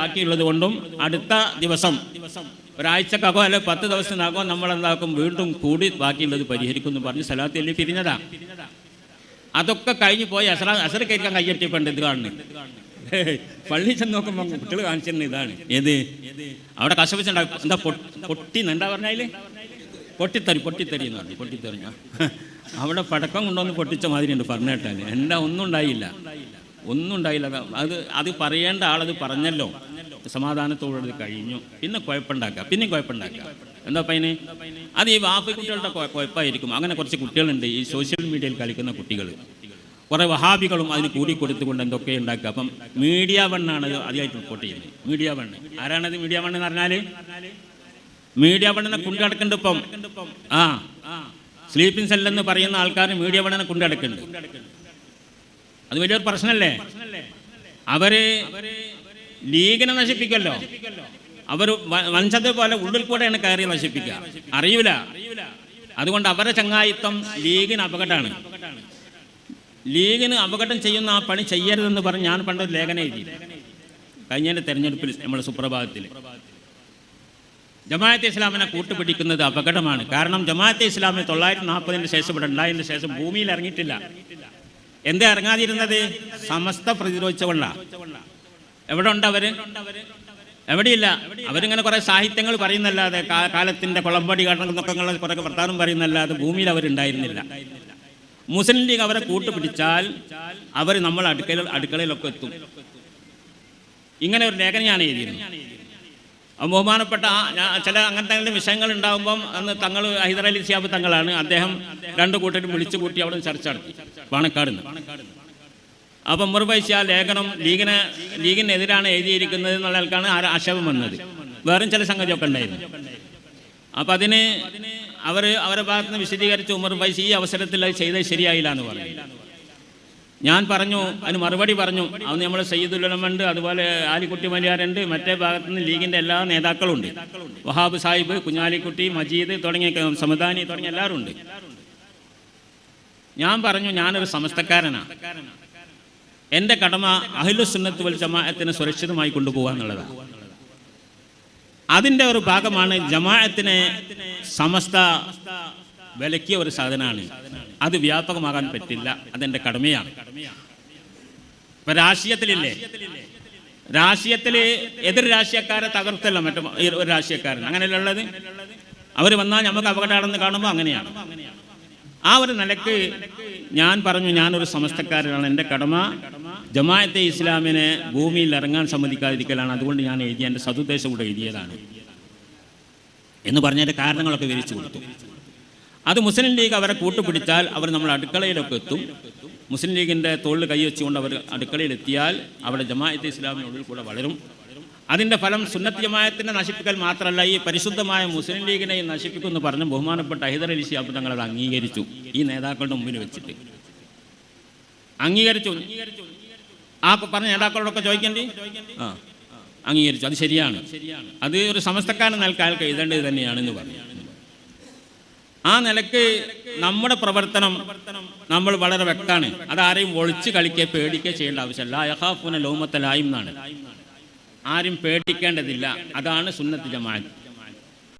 ബാക്കിയുള്ളത് കൊണ്ടും അടുത്ത ദിവസം ഒരാഴ്ചക്കകോ അല്ലെ പത്ത് ദിവസത്തിനകോ നമ്മൾ എന്താക്കും വീണ്ടും കൂടി ബാക്കിയുള്ളത് പരിഹരിക്കും എന്ന് പറഞ്ഞ് സലാത്ത് എല്ലി പിരിഞ്ഞതാ. അതൊക്കെ കഴിഞ്ഞു പോയി അസറ അസറ കയറിക്കാൻ കയ്യെട്ടിയപ്പോൾ ഇത് കാണുന്നു? പള്ളി ചെന്ന് നോക്കുമ്പോൾ കുട്ടികൾ കാണിച്ചിരുന്ന ഇതാണ്. ഏത്? അവിടെ കശപിച്ചുണ്ടാവും എന്താ പൊട്ടി എന്താ പറഞ്ഞാൽ പൊട്ടിത്തറി പൊട്ടിത്തെറി എന്ന് പറഞ്ഞു. പൊട്ടിത്തെറിഞ്ഞ അവിടെ പടക്കം കൊണ്ടുവന്ന് പൊട്ടിച്ച മാതിരി ഉണ്ട് പറഞ്ഞു കേട്ടാൽ എന്താ ഒന്നും ഉണ്ടായില്ല. ഒന്നും ഉണ്ടായില്ല. അത് അത് പറയേണ്ട ആളത് പറഞ്ഞല്ലോ. സമാധാനത്തോടെ കഴിഞ്ഞു. പിന്നെ കുഴപ്പമുണ്ടാക്കുക. പിന്നെ കുഴപ്പമുണ്ടാക്കുക. എന്താ പയ്യന്? അത് ഈ വാപ്പി കുട്ടികളുടെ കുഴപ്പമായിരിക്കും. അങ്ങനെ കുറച്ച് കുട്ടികളുണ്ട്. ഈ സോഷ്യൽ മീഡിയയിൽ കളിക്കുന്ന കുട്ടികൾ. കുറേ വഹാബികളും അതിന് കൂടി കൊടുത്തുകൊണ്ട് എന്തൊക്കെ ഉണ്ടാക്കുക. അപ്പം മീഡിയ വണ്ണാണ് അത് അധികമായിട്ട് റിപ്പോർട്ട് ചെയ്യുന്നത്. മീഡിയ വണ്ണ് ആരാണത് മീഡിയ വണ്ണ് എന്ന് പറഞ്ഞാൽ മീഡിയ വണ്ണനെ കൊണ്ടുനടക്കുന്നുണ്ട് ഇപ്പം. ആ. സ്ലീപ്പിംഗ് സെല്ലെന്ന് പറയുന്ന ആൾക്കാർ മീഡിയ വണ്ണനെ കൊണ്ടുനടക്കുന്നുണ്ട് അത് വലിയൊരു പ്രശ്നമല്ലേ അവർ ലീഗിനെ നശിപ്പിക്കല്ലോ അവർ വഞ്ചത്തെ പോലെ ഉള്ളിൽ കൂടെയാണ് കയറി നശിപ്പിക്കുക. അറിയൂല. അതുകൊണ്ട് അവരുടെ ചങ്ങായിത്വം ലീഗിന് അപകടമാണ്. ലീഗിന് അപകടം ചെയ്യുന്ന ആ പണി ചെയ്യരുതെന്ന് പറഞ്ഞ് ഞാൻ പണ്ട് ഒരു ലേഖനം എഴുതി. കഴിഞ്ഞതിന്റെ തെരഞ്ഞെടുപ്പിൽ നമ്മുടെ സുപ്രഭാതത്തിൽ. ജമാഅത്തെ ഇസ്ലാമിനെ കൂട്ടുപിടിക്കുന്നത് അപകടമാണ്. കാരണം ജമാഅത്തെ ഇസ്ലാമിന് തൊള്ളായിരത്തി നാൽപ്പതിന് ശേഷം ഇവിടെ ഉണ്ടായതിന് ശേഷം ഭൂമിയിൽ ഇറങ്ങിയിട്ടില്ല. എന്താ ഇറങ്ങാതിരുന്നത്? സമസ്ത പ്രതിരോധിച്ചുകൊണ്ടാ എവിടെ ഉണ്ട് അവർ? എവിടെയില്ല. അവരിങ്ങനെ കുറെ സാഹിത്യങ്ങൾ പറയുന്നല്ലാതെ കാലത്തിന്റെ കുളമ്പടി കടന്നൊക്കെ കുറെ വർത്താനം പറയുന്നല്ലാതെ ഭൂമിയിൽ അവരുണ്ടായിരുന്നില്ല. മുസ്ലിം ലീഗ് അവരെ കൂട്ടുപിടിച്ചാൽ അവർ നമ്മൾ അടുക്കള അടുക്കളയിലൊക്കെ എത്തും. ഇങ്ങനെ ഒരു ലേഖനം ഞാൻ എഴുതിയിരുന്നു ബഹുമാനപ്പെട്ട ചില അങ്ങനത്തെ വിഷയങ്ങൾ ഉണ്ടാകുമ്പം അന്ന് തങ്ങൾ ഹൈദരാലി സിയാബ് തങ്ങളാണ്. അദ്ദേഹം രണ്ട് കൂട്ടരും വിളിച്ചു കൂട്ടി അവിടെ ചർച്ച നടത്തി. പാണക്കാട് അപ്പം ആ ലേഖനം ലീഗിനെ ലീഗിനെതിരാണ് എഴുതിയിരിക്കുന്നത് എന്നുള്ള ആൾക്കാണ് ആക്ഷേപം വന്നത്. വേറും ചില സംഗതിയൊക്കെ ഉണ്ടായിരുന്നു. അപ്പം അതിന് അവർ അവരുടെ ഭാഗത്ത് നിന്ന് വിശദീകരിച്ച് ഉമർ ഫൈസി ഈ അവസരത്തിൽ അത് ചെയ്തത് ശരിയായില്ല എന്ന് പറഞ്ഞു. ഞാൻ പറഞ്ഞു അതിന് മറുപടി പറഞ്ഞു. അന്ന് നമ്മൾ സയ്യിദുലമുണ്ട് അതുപോലെ ആലിക്കുട്ടി മലയാറുണ്ട് മറ്റേ ഭാഗത്ത് നിന്ന് ലീഗിന്റെ എല്ലാ നേതാക്കളും ഉണ്ട് വഹാബ് സാഹിബ് കുഞ്ഞാലിക്കുട്ടി മജീദ് തുടങ്ങിയ സമദാനി തുടങ്ങിയ എല്ലാവരും ഉണ്ട്. ഞാൻ പറഞ്ഞു ഞാനൊരു സമസ്തക്കാരനാണ് എന്റെ കടമ അഹിലുസുന്നത്ത് വൽ ജമാഅത്തിനെ സുരക്ഷിതമായി കൊണ്ടുപോകുക എന്നുള്ളതാണ് അതിന്റെ ഒരു ഭാഗമാണ് ജമാഅത്തിനെ സമസ്ത വിലക്കിയ ഒരു സാധനമാണ്. അത് വ്യാപകമാകാൻ പറ്റില്ല. അതെന്റെ കടമയാണ്. ഇപ്പൊ രാഷ്ട്രീയത്തിലില്ലേ? രാഷ്ട്രീയത്തിൽ എതിർ രാഷ്ട്രീയക്കാരെ തകർത്തല്ല മറ്റു ഒരു രാഷ്ട്രീയക്കാരൻ. അങ്ങനെയല്ല ഉള്ളത്? അവർ വന്നാൽ നമുക്ക് അപകടമാണെന്ന് കാണുമ്പോൾ അങ്ങനെയാണ്. ആ ഒരു നിലയ്ക്ക് ഞാൻ പറഞ്ഞു ഞാനൊരു സമസ്തക്കാരനാണ്. എന്റെ കടമ ജമാഅത്തെ ഇസ്ലാമിനെ ഭൂമിയിൽ ഇറങ്ങാൻ സമ്മതിക്കാതിരിക്കലാണ്. അതുകൊണ്ട് ഞാൻ എഴുതിയ എന്റെ സതുദ്ദേശം കൂടെ എഴുതിയതാണ്. എന്ന് പറഞ്ഞതിന്റെ കാരണങ്ങളൊക്കെ വിവരിച്ചു കൊടുത്തു. അത് മുസ്ലിം ലീഗ് അവരെ കൂട്ടുപിടിച്ചാൽ അവർ നമ്മൾ അടുക്കളയിലൊക്കെ എത്തും. മുസ്ലിം ലീഗിന്റെ തോളിൽ കൈവച്ചുകൊണ്ട് അവർ അടുക്കളയിലെത്തിയാൽ അവിടെ ജമാഅത്തെ ഇസ്ലാമിനുള്ളിൽ കൂടെ വളരും. അതിന്റെ ഫലം സുന്നത്ത് ജമാഅത്തിനെ നശിപ്പിക്കൽ മാത്രമല്ല ഈ പരിശുദ്ധമായ മുസ്ലിം ലീഗിനെയും നശിപ്പിക്കുമെന്ന് പറഞ്ഞ് ബഹുമാനപ്പെട്ട ഹൈദർ അലി ശിഹാബ് അത് അംഗീകരിച്ചു. ഈ നേതാക്കളുടെ മുമ്പിൽ വെച്ചിട്ട്. അംഗീകരിച്ചു. ആ പറഞ്ഞ നേതാക്കളോടൊക്കെ ചോദിക്കേണ്ടി? ആ അംഗീകരിച്ചു. അത് ശരിയാണ്. അത് ഒരു സമസ്തക്കാരൻ നൽകാൻ അയാൾക്ക് എഴുതേണ്ടത് തന്നെയാണെന്ന് പറഞ്ഞു. ആ നിലയ്ക്ക് നമ്മുടെ പ്രവർത്തനം നമ്മൾ വളരെ വ്യക്തമാണ്. അതാരെയും ഒളിച്ച് കളിക്കുക പേടിക്കുക ചെയ്യേണ്ട ആവശ്യമില്ല. യഹാഫുന ലോമത്തലായും എന്നാണ്. ആരും പേടിക്കേണ്ടതില്ല. അതാണ് സുന്നത്ത് ജമാഅത്ത്.